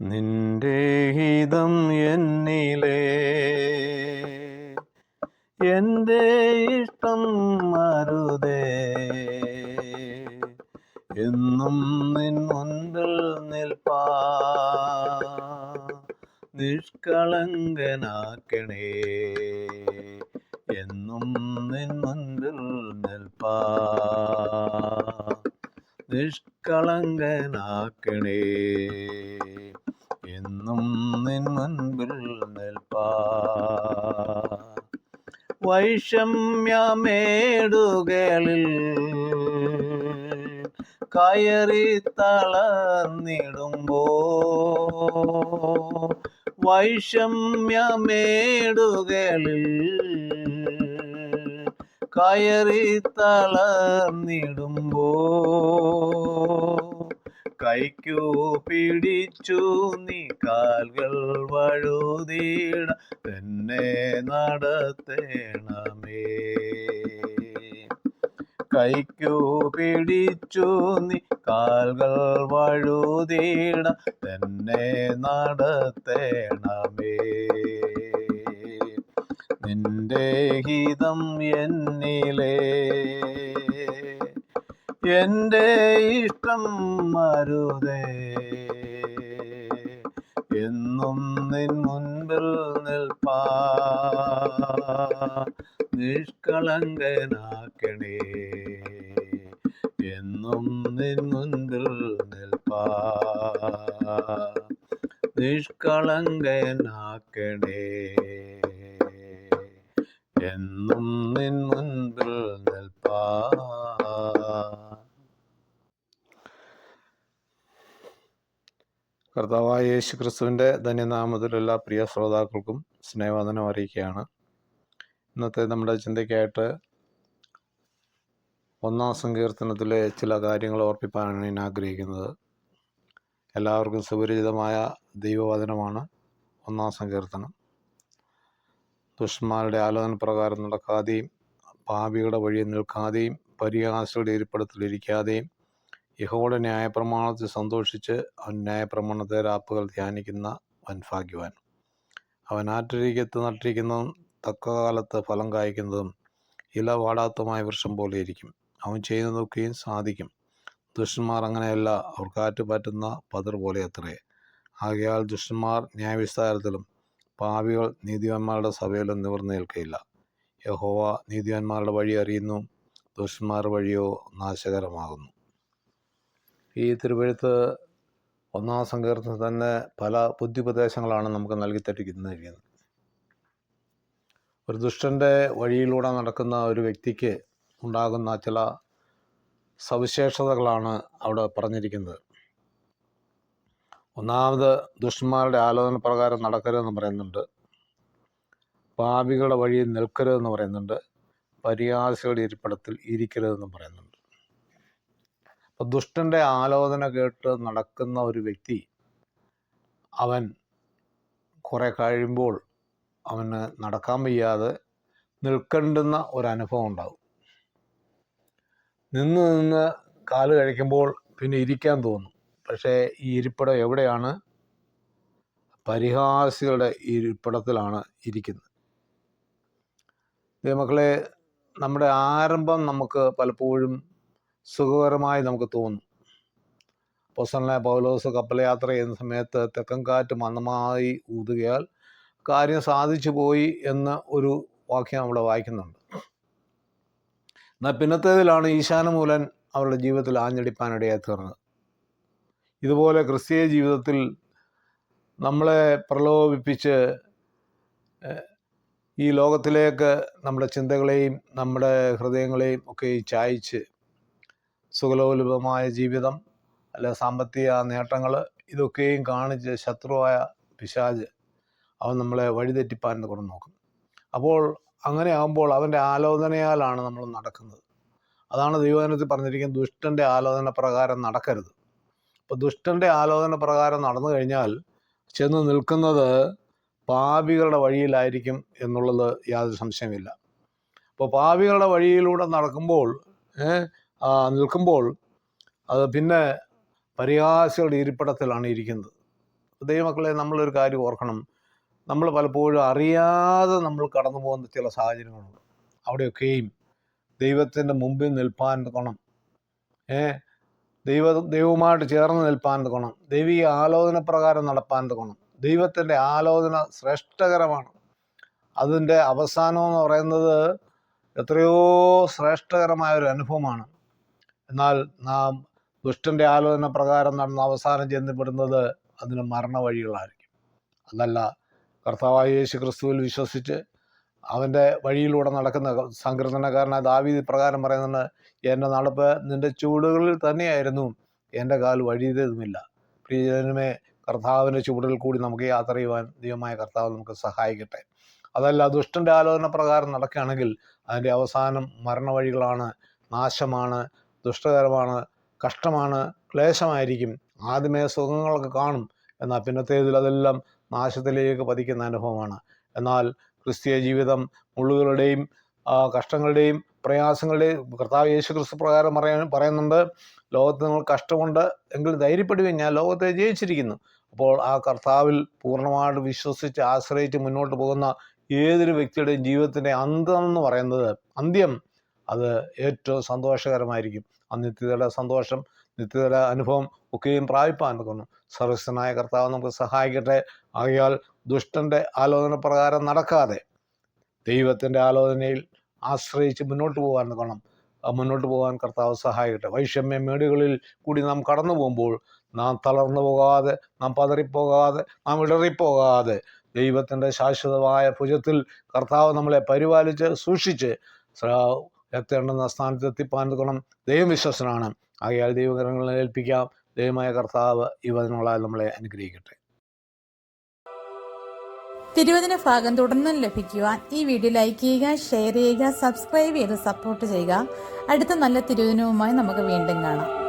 നിന്റെ ഹിതം എന്നിലേ. എന്റെ ഇഷ്ടം മരുതേ എന്നും നിൻ മുൻപിൽ നിൽപ്പാ. നിഷ്കളങ്കനാക്കണേ. എന്നും നിൻ മുൻപിൽ നിൽപ്പാ. നിഷ്കളങ്കനാക്കണേ. എന്നും നിൻ മുൻപിൽ നിൽപ്പാ. വൈഷമ്യമേടുകളിൽ കയറി തളർന്നിടുമ്പോ. വൈഷമ്യമേടുകളിൽ കയറി തളർന്നിടുമ്പോ. കൈക്കു പിടിച്ചു നീ കാൽകൾ വഴുതിട തന്നെ നടത്തേണമേ. കൈക്കു പിടിച്ചു നീ കാൽകൾ വഴുതിട തന്നെ നടത്തേണമേ. നിന്റെ ഹിതം എന്നിലേ എന്റെ ഇഷ്ടം മരുതേ എന്നും നിൻ മുൻപിൽ നിൽപ്പാ. നിഷ്കളങ്കനാക്കണേ. എന്നും നിൻ മുൻപിൽ നിൽപ്പാ. നിഷ്കളങ്കനാക്കണേ. എന്നും നിൻ മുൻപിൽ നിൽപ്പാ. കർത്താവായ യേശു ക്രിസ്തുവിന്റെ ധന്യനാമത്തിലുള്ള പ്രിയ ശ്രോതാക്കൾക്കും സ്നേഹവന്ദനം അറിയിക്കുകയാണ്. ഇന്നത്തെ നമ്മുടെ ചിന്തയ്ക്കായിട്ട് ഒന്നാം സങ്കീർത്തനത്തിലെ ചില കാര്യങ്ങൾ ഓർപ്പിപ്പാനാണ് ഞാൻ ആഗ്രഹിക്കുന്നത്. എല്ലാവർക്കും സുപരിചിതമായ ദൈവവചനമാണ് ഒന്നാം സങ്കീർത്തനം. ദുഷ്മാരുടെ ആലോചന പ്രകാരം നടക്കാതെയും പാപികളുടെ വഴിയിൽ നിൽക്കാതെയും പരിഹാസയുടെ ഇരിപ്പിടത്തിലിരിക്കാതെയും യഹോയുടെ ന്യായപ്രമാണത്തിൽ സന്തോഷിച്ച് അവൻ ന്യായപ്രമാണത്തെ രാപ്പുകൾ ധ്യാനിക്കുന്ന വൻഭാഗ്യവാൻ അവൻ ആറ്റരികത്ത് നട്ടിരിക്കുന്നതും തക്ക കാലത്ത് ഫലം കായ്ക്കുന്നതും ഇല വാടാത്തമായ വൃക്ഷം പോലെയിരിക്കും അവൻ ചെയ്യുന്നതൊക്കെയും സാധിക്കും. ദുഷ്ടന്മാർ അങ്ങനെയല്ല അവർ കാറ്റ് പറ്റുന്ന പതിർ പോലെ അത്രേ. ആകയാൽ ദുഷ്ടന്മാർ ന്യായവിസ്താരത്തിലും പാവികൾ നീതിവാന്മാരുടെ സഭയിലും നിവർന്നു നിൽക്കയില്ല. യഹോവ നീതിവാന്മാരുടെ വഴി അറിയുന്നു ദുഷ്ടന്മാരുടെ വഴിയോ നാശകരമാകുന്നു. ഈ തിരുവഴുത്ത് ഒന്നാം സങ്കീർത്തനത്തിൽ തന്നെ പല ബുദ്ധിപദേശങ്ങളാണ് നമുക്ക് നൽകി തരിക്കുന്നത് ഒരു ദുഷ്ടന്റെ വഴിയിലൂടെ നടക്കുന്ന ഒരു വ്യക്തിക്ക് ഉണ്ടാകുന്ന ചില സവിശേഷതകളാണ് അവിടെ പറഞ്ഞിരിക്കുന്നത്. ഒന്നാമത് ദുഷ്ടന്മാരുടെ ആലോചന പ്രകാരം നടക്കരുതെന്ന് പറയുന്നുണ്ട്. പാപികളുടെ വഴിയിൽ നിൽക്കരുതെന്ന് പറയുന്നുണ്ട്. പരിഹാസികളുടെ ഇരിപ്പിടത്തിൽ ഇരിക്കരുതെന്ന് പറയുന്നുണ്ട്. അപ്പോൾ ദുഷ്ടന്റെ ആലോചന കേട്ട് നടക്കുന്ന ഒരു വ്യക്തി അവൻ കുറേ കഴിയുമ്പോൾ അവന് നടക്കാൻ വയ്യാതെ നിൽക്കേണ്ടുന്ന ഒരനുഭവം ഉണ്ടാകും നിന്ന് നിന്ന് കാൽ കഴിക്കുമ്പോൾ പിന്നെ ഇരിക്കാൻ തോന്നും. പക്ഷേ ഈ ഇരിപ്പിടം എവിടെയാണ്? പരിഹാസികളുടെ ഇരിപ്പിടത്തിലാണ് ഇരിക്കുന്നത്. മക്കളെ നമ്മുടെ ആരംഭം നമുക്ക് പലപ്പോഴും സുഖകരമായി നമുക്ക് തോന്നും. പൊസലിനെ പൗലോസ് കപ്പലയാത്ര ചെയ്യുന്ന സമയത്ത് തെക്കൻ കാറ്റ് മന്ദമായി ഊതുകയാൽ കാര്യം സാധിച്ചു പോയി എന്ന ഒരു വാക്യം അവിടെ വായിക്കുന്നുണ്ട്. എന്നാൽ പിന്നത്തേതിലാണ് ഈശാനമൂലൻ അവരുടെ ജീവിതത്തിൽ ആഞ്ഞടിപ്പാനിടയായി തീർന്നത്. ഇതുപോലെ ക്രിസ്തീയ ജീവിതത്തിൽ നമ്മളെ പ്രലോഭിപ്പിച്ച് ഈ ലോകത്തിലേക്ക് നമ്മുടെ ചിന്തകളെയും നമ്മുടെ ഹൃദയങ്ങളെയും ഒക്കെ ചായച്ച് സുഖലോലുപമായ ജീവിതം അല്ല സാമ്പത്തിക നേട്ടങ്ങൾ ഇതൊക്കെയും കാണിച്ച് ശത്രുവായ പിശാജ് അവൻ നമ്മളെ വഴിതെറ്റിപ്പാൻ കൊണ്ട് നോക്കും. അപ്പോൾ അങ്ങനെ ആകുമ്പോൾ അവന്റെ ആലോചനയാലാണ് നമ്മൾ നടക്കുന്നത്. അതാണ് ദൈവജനത്തിൽ പറഞ്ഞിരിക്കുന്നത് ദുഷ്ടന്റെ ആലോചന പ്രകാരം നടക്കരുത്. അപ്പോൾ ദുഷ്ടന്റെ ആലോചന പ്രകാരം നടന്നു കഴിഞ്ഞാൽ ചെന്ന് നിൽക്കുന്നത് പാപികളുടെ വഴിയിലായിരിക്കും എന്നുള്ളത് യാതൊരു സംശയമില്ല അപ്പോൾ പാപികളുടെ വഴിയിലൂടെ നടക്കുമ്പോൾ നിൽക്കുമ്പോൾ അത് പിന്നെ പരിഹാസികളുടെ ഇരിപ്പിടത്തിലാണ് ഇരിക്കുന്നത്. ദൈവമക്കളെ നമ്മളൊരു കാര്യം ഓർക്കണം. നമ്മൾ പലപ്പോഴും അറിയാതെ നമ്മൾ കടന്നു പോകുന്ന ചില സാഹചര്യങ്ങളുണ്ട്. അവിടെയൊക്കെയും ദൈവത്തിന്റെ മുമ്പിൽ നിൽപ്പാൻ ഗുണം ഏ ദൈവ ദൈവവുമായിട്ട് ചേർന്ന് നിൽപ്പാൻ ഗുണം ദൈവിക ആലോചന പ്രകാരം നടപ്പാൻ ഗുണം ദൈവത്തിന്റെ ആലോചന ശ്രേഷ്ഠകരമാണ്. അതിന്റെ അവസാനം എന്ന് പറയുന്നത് എത്രയോ ശ്രേഷ്ഠകരമായ ഒരു അനുഭവമാണ്. എന്നാൽ നാം ദുഷ്ടന്റെ ആലോചന പ്രകാരം നടന്ന അവസാനം ചെന്നപ്പെടുന്നത് അതിന് മരണ വഴികളായിരിക്കും അതല്ല കർത്താവായ യേശു ക്രിസ്തുവിൽ വിശ്വസിച്ച് അവന്റെ വഴിയിലൂടെ നടക്കുന്ന സങ്കീർത്തനക്കാരനായ ദാവീദ് പ്രകാരം പറയുന്നത് എന്റെ നടപ്പ് നിന്റെ ചൂടുകളിൽ തന്നെയായിരുന്നു എന്റെ കാൽ വഴിയതുമില്ല. പ്രിയജനമേ കർത്താവിന്റെ ചുവടുകളിൽ കൂടി നമുക്ക് യാത്ര ചെയ്യുവാൻ ദൈവമായ കർത്താവ് നമുക്ക് സഹായിക്കട്ടെ. അതല്ല ദുഷ്ടന്റെ ആലോചന പ്രകാരം നടക്കുകയാണെങ്കിൽ അതിന്റെ അവസാനം മരണവഴികളാണ് നാശമാണ് ദുഷ്ടകരമാണ് കഷ്ടമാണ് ക്ലേശമായിരിക്കും. ആദ്യമേ സുഖങ്ങളൊക്കെ കാണും. എന്നാൽ പിന്നത്തേതിൽ അതെല്ലാം നാശത്തിലേക്ക് പതിക്കുന്ന അനുഭവമാണ്. എന്നാൽ ക്രിസ്തീയ ജീവിതം മുള്ളുകളുടെയും കഷ്ടങ്ങളുടെയും പ്രയാസങ്ങളുടെയും കർത്താവ് യേശു ക്രിസ്തു പ്രകാരം പറയാൻ പറയുന്നുണ്ട് ലോകത്ത് നിങ്ങൾ കഷ്ടമുണ്ട് എങ്കിൽ ധൈര്യപ്പെടുകയും ഞാൻ ലോകത്തെ ജയിച്ചിരിക്കുന്നു. അപ്പോൾ ആ കർത്താവിൽ പൂർണമായിട്ട് വിശ്വസിച്ച് ആശ്രയിച്ച് മുന്നോട്ട് പോകുന്ന ഏതൊരു വ്യക്തിയുടെയും ജീവിതത്തിന്റെ അന്തം എന്ന് പറയുന്നത് അന്ത്യം അത് ഏറ്റവും സന്തോഷകരമായിരിക്കും. ആ നിത്യതയുടെ സന്തോഷം നിത്യതയുടെ അനുഭവം ഒക്കെയും പ്രാപിപ്പാൻ നിൽക്കുന്നു. സർവസ്വനായ കർത്താവ് നമുക്ക് സഹായിക്കട്ടെ. ആകയാൽ ദുഷ്ടന്റെ ആലോചന പ്രകാരം നടക്കാതെ ദൈവത്തിന്റെ ആലോചനയിൽ ആശ്രയിച്ച് മുന്നോട്ട് പോകാൻ നിൽക്കണം. മുന്നോട്ട് പോകാൻ കർത്താവ് സഹായിക്കട്ടെ. വൈഷമ്യ മേടുകളിൽ കൂടി നാം കടന്നു പോകുമ്പോൾ നാം തളർന്നു പോകാതെ നാം പതറിപ്പോകാതെ നാം ഇടറിപ്പോകാതെ ദൈവത്തിന്റെ ശാശ്വതമായ ഭുജത്തിൽ കർത്താവ് നമ്മളെ പരിപാലിച്ച് സൂക്ഷിച്ച് സ- എത്തേണ്ടുന്ന സ്ഥാനത്ത് എത്തിപ്പാൻ ദൈവം വിശ്വസനാണ് ആകയാൽ ദൈവകരങ്ങളെ ഏൽപ്പിക്കാം. ദൈവമായ കർത്താവ് വചനങ്ങളാൽ നമ്മളെ അനുഗ്രഹിക്കട്ടെ. തിരുവചന ഭാഗം തുടർന്നും ലഭിക്കുവാൻ ഈ വീഡിയോ ലൈക്ക് ചെയ്യുക ഷെയർ ചെയ്യുക സബ്സ്ക്രൈബ് ചെയ്ത് സപ്പോർട്ട് ചെയ്യുക. അടുത്ത നല്ല തിരുവചനവുമായി നമുക്ക് വീണ്ടും കാണാം.